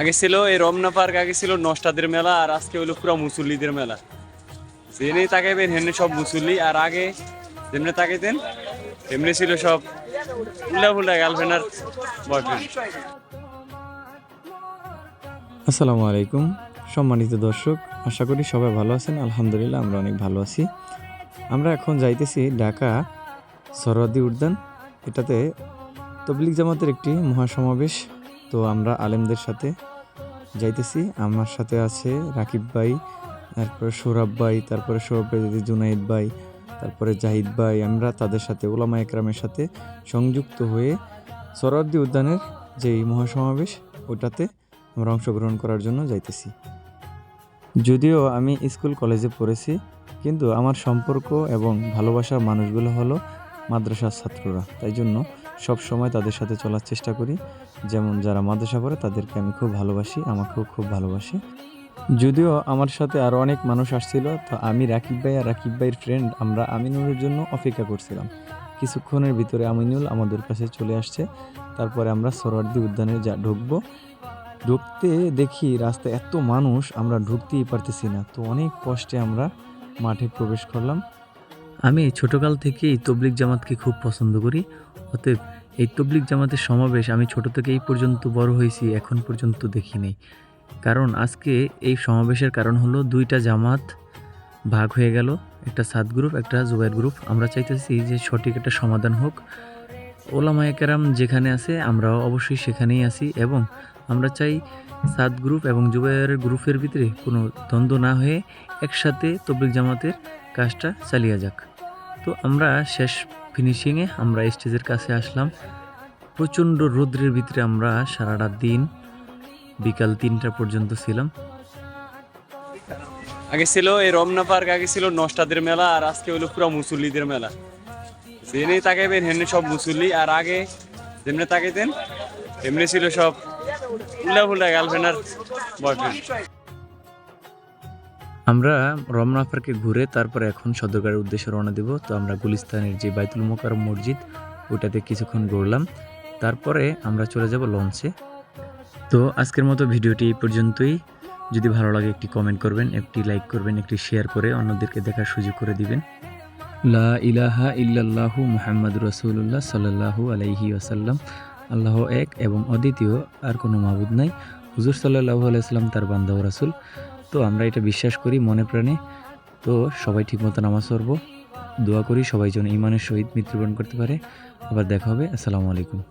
আগে ছিল এই রমনা পার্ক, আগে ছিল নষ্টাদের মেলা, আর আজকে হলো পুরো মুসল্লিদের মেলা। যেনে তাকাইবেন হেনে সব মুসল্লি, আর আগে যেমনি তাকাইতেন, তেমনি ছিল সব উল্লা ফুল্লা গার্লফ্রেন্ড আর বয়ফ্রেন্ড আসসালামু আলাইকুম, সম্মানিত দর্শক, আশা করি সবাই ভালো আছেন, আলহামদুলিল্লাহ আমরা অনেক ভালো আছি। আমরা এখন যাইতেছি ঢাকা সরওয়ার্দী উদ্যান, এটাতে তবলিক জামাতের একটি মহাসমাবেশ তো আমরা আলেমদের সাথে যাইতেছি। আমার সাথে আছে রাকিব ভাই, তারপরে সৌরভ ভাই, তারপরে সৌরভ ভাই জুনাইদ ভাই, তারপরে জাহিদ ভাই। আমরা তাদের সাথে ওলামা একরামের সাথে সংযুক্ত হয়ে সরওয়ার্দী উদ্যানের যেই মহাসমাবেশ, ওটাতে আমরা অংশগ্রহণ করার জন্য যাইতেছি। যদিও আমি স্কুল কলেজে পড়েছি, কিন্তু আমার সম্পর্ক এবং ভালোবাসার মানুষগুলো হলো মাদ্রাসার ছাত্ররা। তাই জন্য সব সময় তাদের সাথে চলার চেষ্টা করি। যেমন যারা মাদ্রাসা পড়ে, তাদেরকে আমি খুব ভালোবাসি, আমাকেও খুব ভালোবাসি। যদিও আমার সাথে আরও অনেক মানুষ আসছিল, তো আমি রাকিব ভাই আর রাকিব ভাইয়ের ফ্রেন্ড আমরা আমিনুলের জন্য অপেক্ষা করছিলাম। কিছুক্ষণের ভিতরে আমিনুল আমাদের কাছে চলে আসছে। তারপরে আমরা সরওয়ার্দী উদ্যানে যা ঢুকবো। ঢুকতে দেখি রাস্তায় এত মানুষ, আমরা ঢুকতেই পারতেছি না। তো অনেক কষ্টে আমরা মাঠে প্রবেশ করলাম। আমি ছোটকাল থেকেই তবলিক জামাতকে খুব পছন্দ করি, অতএব এই তবলিক জামাতের সমাবেশ আমি ছোট থেকে এই পর্যন্ত বড় হয়েছি, এখন পর্যন্ত দেখি নাই। কারণ আজকে এই সমাবেশের কারণ হলো দুইটা জামাত ভাগ হয়ে গেল, একটা সাত গ্রুপ, একটা জুবাইর গ্রুপ। আমরা চাইতেছি যে সঠিক একটা সমাধান হোক। ওলামায়ে কেরাম যেখানে আছে, আমরাও অবশ্যই সেখানেই আছি এবং আমরা চাই সাত গ্রুপ এবং জুবাইরের গ্রুপের ভিতরে কোনো দ্বন্দ্ব না হয়ে একসাথে তবলিক জামাতের কাজটা চালিয়ে যাক। তো আমরা শেষ ফিনিশিংয়ে আমরা স্টেজের কাছে আসলাম। প্রচণ্ড রৌদ্রের ভিতরে আমরা সারাটা দিন, বিকাল তিনটা পর্যন্ত ছিলাম। আগে ছিল এই রমনা পার্ক, আগে ছিল নষ্টাদের মেলা, আর আজকে হলো পুরো মুসল্লিদের মেলা। যেনে তাকাইবেন হেনে সব মুসল্লি, আর আগে যেমনি তাকাইতেন তেমনি ছিল সব উল্লা ফুল্লা গার্লফ্রেন্ড আর বয়ফ্রেন্ড আমরা রমনা পার্কে ঘুরে তারপর এখন সদরকারের উদ্দেশ্যে রওনা দেব। তো আমরা গুলিস্তানের যে বাইতুল মোকারম মসজিদ ওটাতে কিছুক্ষণ ঘুরলাম। তারপরে আমরা চলে যাব লঞ্চে। তো আজকের মতো ভিডিওটি এই পর্যন্তই। যদি ভালো লাগে একটি কমেন্ট করবেন, একটি লাইক করবেন, একটি শেয়ার করে অন্যদেরকে দেখার সুযোগ করে দিবেন। লা ইলাহা ইল্লাল্লাহু মুহাম্মদ রসুল্লাহ সাল্লাল্লাহু আলাইহি আসাল্লাম আল্লাহ এক এবং অদ্বিতীয়, আর কোনো মাবুদ নাই। হুজুর সাল্লাহু আলাইসাল্লাম তার বান্দা রাসুল। তো আমরা এটা বিশ্বাস করি মনে প্রাণে। তো সবাই ঠিকমতো নামাজ পড়ব। দোয়া করি সবাই যেন ইমানের সহিত মৃত্যুবরণ করতে পারে। আবার দেখা হবে। আসসালামু আলাইকুম।